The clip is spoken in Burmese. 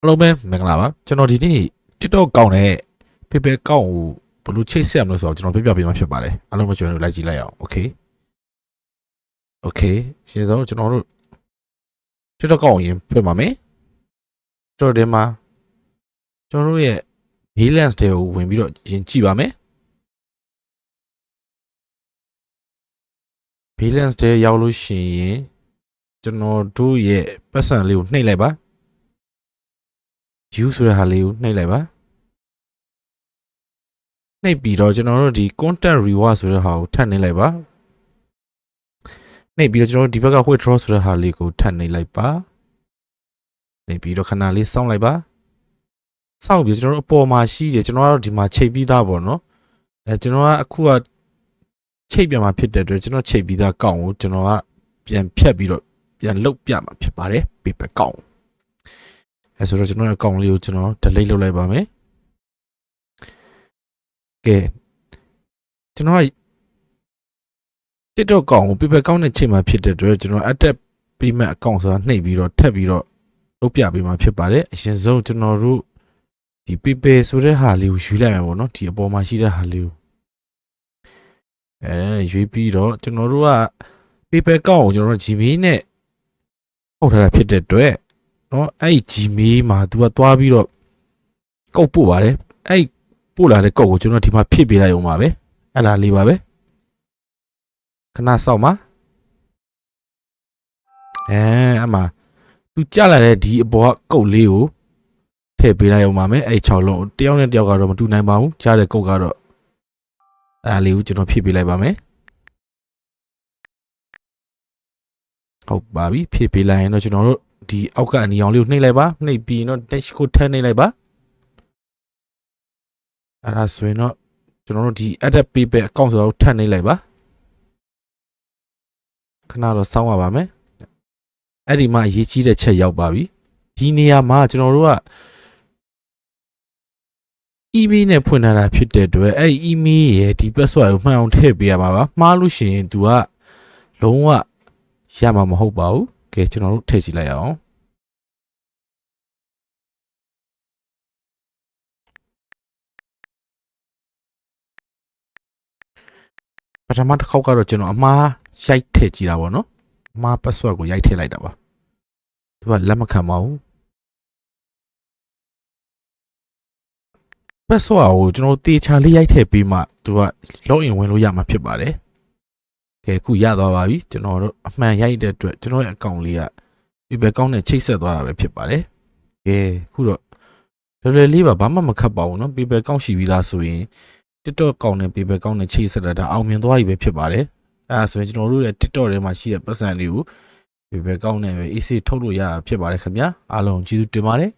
အားလုံးပဲမင်္ဂလာပါကျွန်တော်ဒီနေ့ TikTok ကောင်းတဲ့ paper ကောင်းကိုဘယ်လိုချိတ်ဆက်ရမလို့ဆိုတော့ကျွန်တော်ပြပြပေးမှာဖြစ်ပါတယ်အားလုံးပဲကျွန်တော်တို့လိုက်ကြည့်လိုက်အောင် okay okay ရှင်းတော့ကျွန်တော်တို့ TikTok ကောင်းရင်ပြပါမယ်ကျွန်တော်ဒီမှာကျွန်တော်တို့ရဲ့ balance တွေကိုဝင်ပြီးတော့ရင်ကြည့်ပါမယ် balance တွေရောက်လို့ရှိရင်ကျွန်တော်တို့ရဲ့ပတ်စံလေးကိုနှိပ်လိုက်ပါ view ဆိုတဲ့ဟာလေးကိုနှိပ်လိုက်ပါနှိပ်ပြီးတော့ကျွန်တော်တို့ဒီ content reward ဆိုတဲ့ဟာကိုထပ်နှိပ်လိုက်ပါနှိပ်ပြီးတော့ကျွန်တော်တို့ဒီဘက်က withdraw ဆိုတဲ့ဟာလေးကိုထပ်နှိပ်လိုက်ပါနှိပ်ပြီးတော့ခဏလေးစောင့်လိုက်ပါစောင့်ပြီးကျွန်တော်တို့အပေါ်မှာရှိတယ်ကျွန်တော်ကတော့ဒီမှာချိန်ပြီးသားပေါ့နော်အဲကျွန်တော်ကအခုကချိန်ပြန်มาဖြစ်တဲ့အတွက်ကျွန်တော်ချိန်ပြီးသားကောက်ကိုကျွန်တော်ကပြန်ဖြတ်ပြီးတော့ပြန်လုတ်ပြမှာဖြစ်ပါတယ် paper ကောက် အဲဆိုတော့ကျွန်တော်ရဲ့အကောင့်လေးကိုကျွန်တော် delete လုပ်လိုက်ပါမယ်ကဲကျွန်တော်က TikTok အကောင့်ကို paper ကောင့်နဲ့ချိန်မှာဖြစ်တဲ့အတွက်ကျွန်တော် add ပေးမဲ့အကောင့်ဆိုတာနှိပ်ပြီးတော့ထပ်ပြီးတော့လုပ်ပြပေးမှာဖြစ်ပါတယ်အရင်ဆုံးကျွန်တော်တို့ဒီ paper ဆိုတဲ့ဟာလေးကိုယူလိုက်မှာပေါ့နော်ဒီအပေါ်မှာရှိတဲ့ဟာလေးကိုအဲရွေးပြီးတော့ကျွန်တော်တို့က paper ကောင့်ကိုကျွန်တော်တို့ Gmail နဲ့ပို့ထားတာဖြစ်တဲ့အတွက် နော်အဲ့ဒီ Gmail မှာ तू ကသွားပြီးတော့ကုတ်ပို့ပါတယ်အဲ့ဒီပို့လာတဲ့ကုတ်ကိုကျွန်တော်ဒီမှာဖြည့်ပေးလိုက်အောင်ပါပဲအဲ့လားလေးပါပဲခဏစောင့်ပါအဲအမှ तू ကြလာတဲ့ဒီအပေါ်ကကုတ်လေးကိုထည့်ပေးလိုက်အောင်ပါမယ်အဲ့6လုံးတယောက်နဲ့တယောက်ကတော့မတူနိုင်ပါဘူးကြားတဲ့ကုတ်ကတော့အဲ့ဒါလေးကိုကျွန်တော်ဖြည့်ပေးလိုက်ပါမယ်ဟုတ်ပါပြီဖြည့်ပေးလိုက်ရင်တော့ကျွန်တော်တို့ ဒီအောက်ကအနီအောင်လေးကိုနှိပ်လိုက်ပါနှိပ်ပြီးတော့ dash ကိုထည့်နှိပ်လိုက်ပါအဲ့ဒါဆိုရင်တော့ကျွန်တော်တို့ဒီ edit paper account ဆိုတာကိုထည့်နှိပ်လိုက်ပါခဏတော့စောင့်ရပါမယ်အဲ့ဒီမှာအရေးကြီးတဲ့ချက်ရောက်ပါပြီဒီနေရာမှာကျွန်တော်တို့က email နဲ့ဖွင့်ထားတာဖြစ်တဲ့အတွက်အဲ့ဒီ email ရဲ့ဒီ password ကိုမှန်အောင်ထည့်ပေးရမှာပါမှားလို့ရှိရင် तू ကလုံးဝရမှာမဟုတ်ပါဘူး ကဲကျွန်တော်တို့ထည့်ကြည့်လိုက်အောင်ပထမတစ်ခေါက်ကတော့ကျွန်တော်အမှားရိုက်ထည့်ကြည့်တာပေါ့နော်အမှား password ကိုရိုက်ထည့်လိုက်တာပါသူကလက်မခံပါဘူး password ကိုကျွန်တော်တေချာလေးရိုက်ထည့်ပြီးမှသူက login ဝင်လို့ရမှာဖြစ်ပါတယ် ကဲအခုရသွားပါပြီကျွန်တော်တို့အမှန်ရိုက်တဲ့အတွက်ကျွန်တော်ရဲ့ account လေးကဒီဘက် account နဲ့ချိတ်ဆက်သွားတာပဲဖြစ်ပါတယ်ကဲအခုတော့လွယ်လွယ်လေးပါဘာမှမခတ်ပါဘူးเนาะ paper account ရှိပြီးသားဆိုရင် TikTok ကောင်းနဲ့ paper ကောင်းနဲ့ချိတ်ဆက်တာဒါအောင်မြင်သွားပြီပဲဖြစ်ပါတယ်အဲဒါဆိုရင်ကျွန်တော်တို့ရဲ့ TikTok ထဲမှာရှိတဲ့ပတ်စံလေးကို paper ကောင်းနဲ့ပဲ AC ထုတ်လို့ရတာဖြစ်ပါတယ်ခင်ဗျာအားလုံးကျေးဇူးတင်ပါတယ်